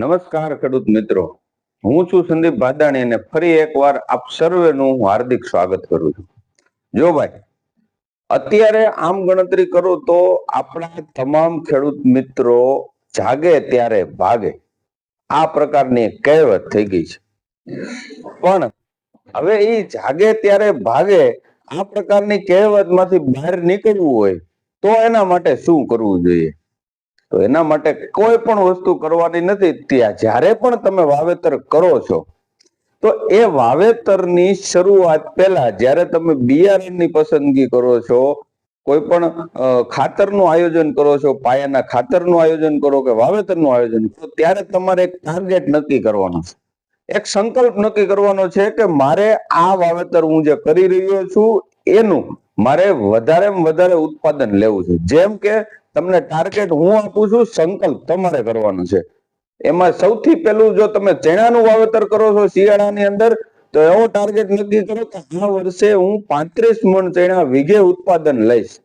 નમસ્કાર ખેડૂત મિત્રો. હું છું સંદીપ ભાદાણી અને ફરી એકવાર આપ સર્વેનું હું હાર્દિક સ્વાગત કરું છું. જો ભાઈ, અત્યારે આમ ગણતરી કરું તો આપણા તમામ ખેડૂત મિત્રો જાગે ત્યારે ભાગે. આ પ્રકારની કહેવત થઈ ગઈ છે. પણ હવે એ જાગે ત્યારે ભાગે, આ પ્રકારની કહેવતમાંથી બહાર નીકળવું હોય તો એના માટે શું કરવું જોઈએ? તો એના માટે કોઈ પણ વસ્તુ કરવાની નથી. ત્યાં જ્યારે પણ તમે વાવેતર કરો છો, તો એ વાવેતરની શરૂઆત પહેલા જ્યારે તમે બિયારણની પસંદગી કરો છો, કોઈ પણ ખાતરનું આયોજન કરો છો, પાયાના ખાતરનું આયોજન કરો કે વાવેતરનું આયોજન કરો, ત્યારે તમારે એક ટાર્ગેટ નક્કી કરવાનો છે. એક સંકલ્પ નક્કી કરવાનો છે કે મારે આ વાવેતર હું જે કરી રહ્યો છું, એનું મારે વધારે વધારે ઉત્પાદન લેવું છે. જેમ કે તમને ટાર્ગેટ હું આપું છું, સંકલ્પ તમારે કરવાનો છે. એમાં સૌથી પહેલું જો તમે ચણાનું વાવેતર કરો છો શિયાળાની અંદર, તો એવો ટાર્ગેટ નક્કી કરો કે આ વર્ષે હું પાંત્રીસ મણ ચણા વીઘે ઉત્પાદન લઈશ.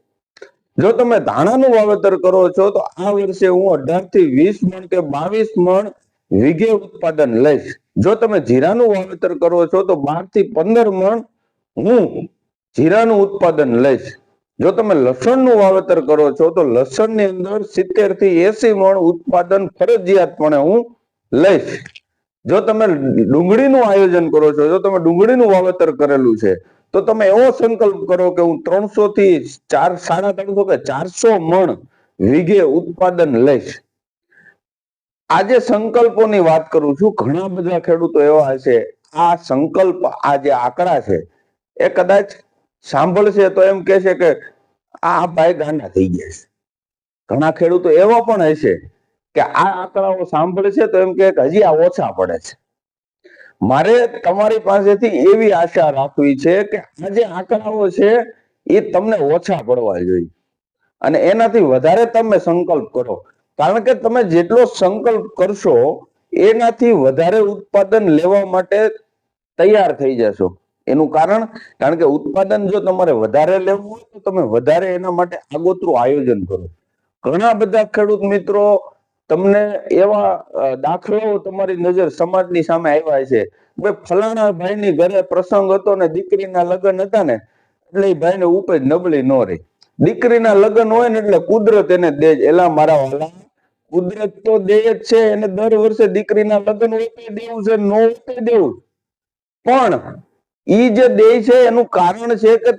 જો તમે ધાણાનું વાવેતર કરો છો, તો આ વર્ષે હું અઢારથી વીસ મણ કે બાવીસ મણ વીઘે ઉત્પાદન લઈશ. જો તમે જીરાનું વાવેતર કરો છો, તો બારથી પંદર મણ હું જીરાનું ઉત્પાદન લઈશ. જો તમે લસણનું વાવેતર કરો છો, તો લસણની અંદર સિત્તેરથી એસી મણ ઉત્પાદન ફરજિયાતપણે હું લઈશ. જો તમે ડુંગળીનું આયોજન કરો છો, જો તમે ડુંગળીનું વાવેતર કરેલું છે, તો તમે એવો સંકલ્પ કરો કે હું ત્રણસો થી ચાર, સાડા ત્રણસો કે ચારસો મણ વીઘે ઉત્પાદન લઈશ. આજે સંકલ્પોની વાત કરું છું, ઘણા બધા ખેડૂતો એવા હશે, આ સંકલ્પ આ જે આંકડા છે. એ કદાચ સાંભળશે તો એમ કહેશે કે આ ભાઈ ગાંડા થઈ ગયા છે. ઘણા ખેડૂતો એવા પણ હશે કે આ આંકડાઓ સાંભળશે તો એમ કે હજી આ ઓછા પડે છે. મારે તમારી પાસેથી એવી આશા રાખવી છે કે આ જે આંકડાઓ છે એ તમને ઓછા પડવા જોઈએ. અને એનાથી વધારે તમે સંકલ્પ કરો. કારણ કે તમે જેટલો સંકલ્પ કરશો એનાથી વધારે ઉત્પાદન લેવા માટે તૈયાર થઈ જશો. એનું કારણ કારણ કે ઉત્પાદન જો તમારે વધારે લેવું હોય તો તમે વધારે એના માટે આગોતરું આયોજન કરો. ઘણા બધા ખેડૂત મિત્રો તમને એવા દાખલાઓ તમારી નજર સમાજની સામે આવ્યા છે. ભાઈ ફલાણા ભાઈની ઘરે પ્રસંગ હતો ને દીકરીના લગ્ન હતા ને, એટલે એ ભાઈને ઉપજ નબળી ન રહી. દીકરીના લગ્ન હોય ને એટલે કુદરત એને દે એલા મારા વાલા, કુદરત તો દે જ છે, એને દર વર્ષે દીકરીના લગ્ન હોય દેવું છે, ન દેવું. પણ ઈ જે દે છે, એનું કારણ છે કે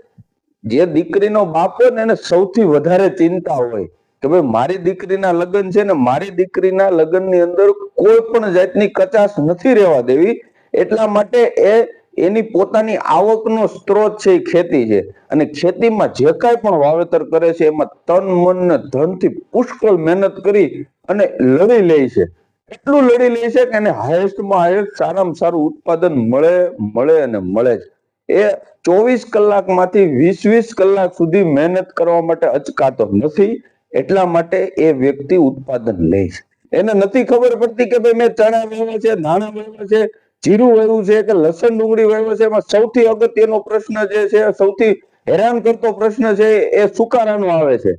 જે દીકરીનો બાપ હોય ને, એને સૌથી વધારે ચિંતા હોય કે ભાઈ મારી દીકરીના લગ્ન છે ને, મારી દીકરીના લગ્નની અંદર કોઈ પણ જાતની કચાશ નથી રહેવા દેવી. એટલા માટે એ, એની પોતાની આવકનો સ્ત્રોત છે એ ખેતી છે. અને ખેતીમાં જે કાંઈ પણ વાવેતર કરે છે, એમાં તન, મન ને ધનથી પુષ્કળ મહેનત કરી અને લડી લે છે. એટલું લડી લે છે કે એને હાઈએસ્ટમાં હાઈએસ્ટ સારામાં સારું ઉત્પાદન મળે મળે અને મળે જ. એ ચોવીસ કલાકમાંથી વીસ વીસ કલાક સુધી મહેનત કરવા માટે અચકાતો નથી. એટલા માટે એ વ્યક્તિ ઉત્પાદન લે છે. એને નથી ખબર પડતી કે ભાઈ મેં ચણા વાવ્યા છે, ધાણા વાવ્યા છે, જીરું વાવ્યું છે કે લસણ ડુંગળી વાવ્યો છે. એમાં સૌથી અગત્યનો પ્રશ્ન જે છે, સૌથી હેરાન કરતો પ્રશ્ન છે એ સુકારાનો આવે છે.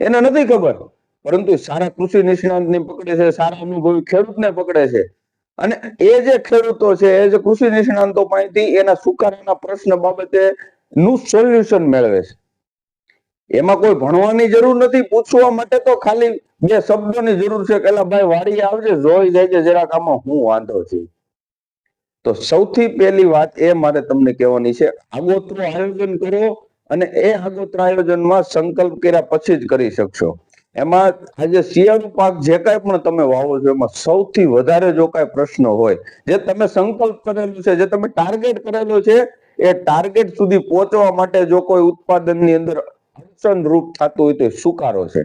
એને નથી ખબર. પરંતુ સારા કૃષિ નિષ્ણાંતને પકડે છે, સારા અનુભવી ખેડૂતને પકડે છે. અને એ જે ખેડૂતો છે, એ જે કૃષિ નિષ્ણાંતો પાસેથી એના સુકારાના પ્રશ્ન બાબતે નું સોલ્યુશન મેળવે છે. એમાં કોઈ ભણવાની જરૂર નથી, પૂછવા માટે તો ખાલી બે શબ્દોની જરૂર છે કે ભાઈ વાડી આવજે, જોઈ જાય જરાક આમાં હું વાંધો છું. તો સૌથી પહેલી વાત એ મારે તમને કહેવાની છે, આગોતરું આયોજન કરો અને એ આગોતરા આયોજનમાં સંકલ્પ કર્યા પછી જ કરી શકશો. એમાં આજે શિયાળુ પાક જે કાંઈ પણ તમે વાવો છો, એમાં સૌથી વધારે જો કાંઈ પ્રશ્ન હોય, જે તમે સંકલ્પ કરેલું છે, જે તમે ટાર્ગેટ કરેલો છે, એ ટાર્ગેટ સુધી પહોંચવા માટે જો કોઈ ઉત્પાદનની અંદર અડચણરૂપ થતું હોય તો એ સુકારો છે.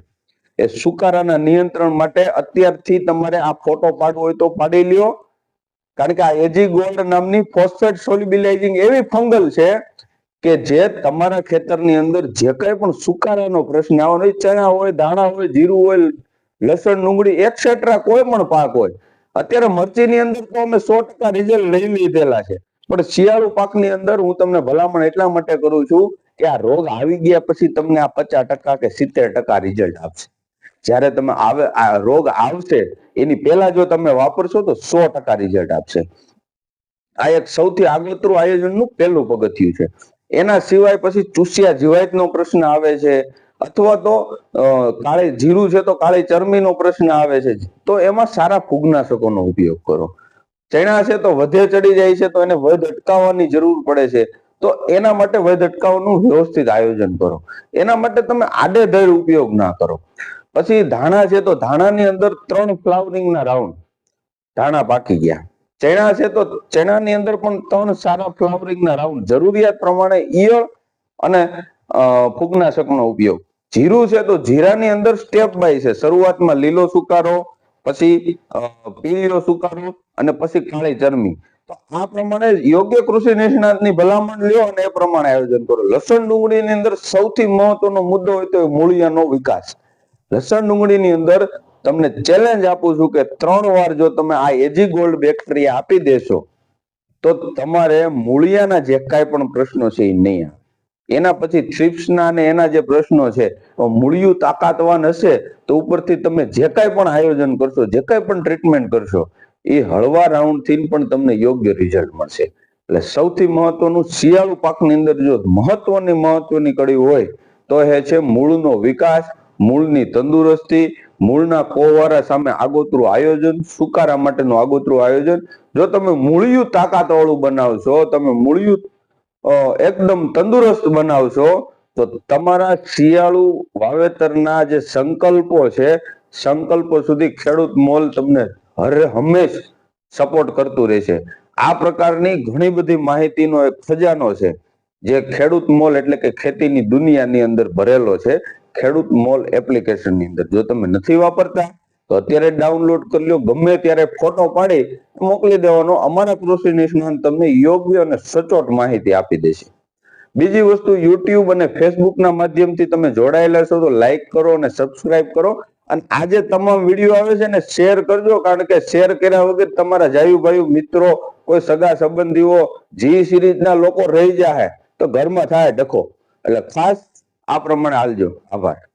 એ સુકારાના નિયંત્રણ માટે અત્યારથી તમારે આ ફોટો પાડવો હોય તો પાડી લ્યો. કારણ કે આ એજી ગોલ્ડ નામની ફોસ્ફેટ સોલ્યુબિલાઇઝિંગ એવી ફંગલ છે કે જે તમારા ખેતરની અંદર જે કઈ પણ સુકારાનો પ્રશ્ન આવવાનો ચણા હોય દાણા હોય, જીરું હોય, લસણ, ડુંગળી એક્સેટ્રા કોઈ પણ પાક હોય, અત્યારે મરચીની અંદર તો અમે સો ટકા રિઝલ્ટ લઈ લીધેલા છે. પણ શિયાળુ પાકની અંદર હું તમને ભલામણ એટલા માટે કરું છું કે આ રોગ આવી ગયા પછી તમને આ પચાસ ટકા કે સિત્તેર ટકા રિઝલ્ટ આપશે. જ્યારે તમે આવે, આ રોગ આવશે, એની પહેલા જો તમે વાપરશો તો સો ટકા રિઝલ્ટ આપશે. આ એક સૌથી આગોતરું આયોજનનું પહેલું પગથિયું છે. એના સિવાય પછી ચૂસિયા જીવાતનો પ્રશ્ન આવે છે, અથવા તો કાળી જીરું છે તો કાળી ચરમીનો પ્રશ્ન આવે છે. તો એમાં સારા ફૂગનાશકોનો ઉપયોગ કરો. ચણા છે તો વધે ચડી જાય છે તો એને વધ અટકાવવાની જરૂર પડે છે. તો એના માટે વધ અટકાવવાનું વ્યવસ્થિત આયોજન કરો. એના માટે તમે આડેધડ ઉપયોગ ના કરો. પછી ધાણા છે તો ધાણાની અંદર ત્રણ ફ્લાવરિંગના રાઉન્ડ ધાણા પાકી ગયા. ચણા છે તો ચણાની અંદર પણ ત્રણ સારા ફ્લાવરિંગના રાઉન્ડ જરૂરિયાત પ્રમાણે ઈયળ અને ફૂગનાશકનો ઉપયોગ. જીરું છે તો જીરાની અંદર સ્ટેપ બાય છે. શરૂઆતમાં લીલો સુકારો, પછી પીળીઓ સુકારો અને પછી કાળી ચરમી તો આ પ્રમાણે યોગ્ય કૃષિ નિષ્ણાતની ભલામણ લ્યો અને એ પ્રમાણે આયોજન કરો. લસણ ડુંગળીની અંદર સૌથી મહત્વનો મુદ્દો હોય તો મૂળિયાનો વિકાસ. લસણ ડુંગળીની અંદર તમને ચેલેન્જ આપું છું કે ત્રણ વાર જો તમે આ એજી ગોલ્ડ બેક્ટેરિયા આપી દેશો, તો તમારે મૂળિયાના જે કાંઈ પણ પ્રશ્નો છે એ નહીં એના પછી થ્રિપ્સના અને એના જે પ્રશ્નો છે મૂળિયું તાકાતવાન હશે, તો ઉપરથી તમે જે કાંઈ પણ આયોજન કરશો, જે કાંઈ પણ ટ્રીટમેન્ટ કરશો, એ હળવા રાઉન્ડથી પણ તમને યોગ્ય રિઝલ્ટ મળશે. એટલે સૌથી મહત્વનું શિયાળુ પાકની અંદર જો મહત્વની મહત્વની કડી હોય, તો એ છે મૂળનો વિકાસ, મૂળની તંદુરસ્તી મૂળના કોવારા સામે આગોતરું આયોજન, સુકારા માટેનું આગોતરું આયોજન. જો તમે મૂળિયું તાકાતવાળું બનાવશો, તમે મૂળિયું એકદમ તંદુરસ્ત બનાવશો, તો તમારા શિયાળુ વાવેતરના જે સંકલ્પો છે, સંકલ્પો સુધી ખેડૂત મોલ તમને હરે હંમેશ સપોર્ટ કરતું રહેશે. આ પ્રકારની ઘણી બધી માહિતીનો એક ખજાનો છે, જે ખેડૂત મોલ એટલે કે ખેતીની દુનિયાની અંદર ભરેલો છે. ખેડૂત મોલ એપ્લિકેશનની અંદર. જો તમે નથી વાપરતા, તો અત્યારે ડાઉનલોડ કરી લો. ગમે ત્યારે ફોટો પાડી, મોકલી દેવાનો. અમારા કૃષિ નિષ્ણાંત તમને યોગ્ય અને સચોટ માહિતી આપી દેશે. બીજી વસ્તુ યુટ્યુબ અને ફેસબુકના માધ્યમથી તમે જોડાયેલા છો, તો લાઈક કરો અને સબસ્ક્રાઇબ કરો. અને આજે તમામ વીડિયો આવે છે ને શેર કરજો. કારણ કે શેર કર્યા વગર તમારા જાયુ મિત્રો, કોઈ સગા સંબંધીઓ, જી સિરીઝના લોકો રહી જાય તો ઘરમાં થાય, ડખો. એટલે ખાસ આ પ્રમાણે હાલજો. આભાર.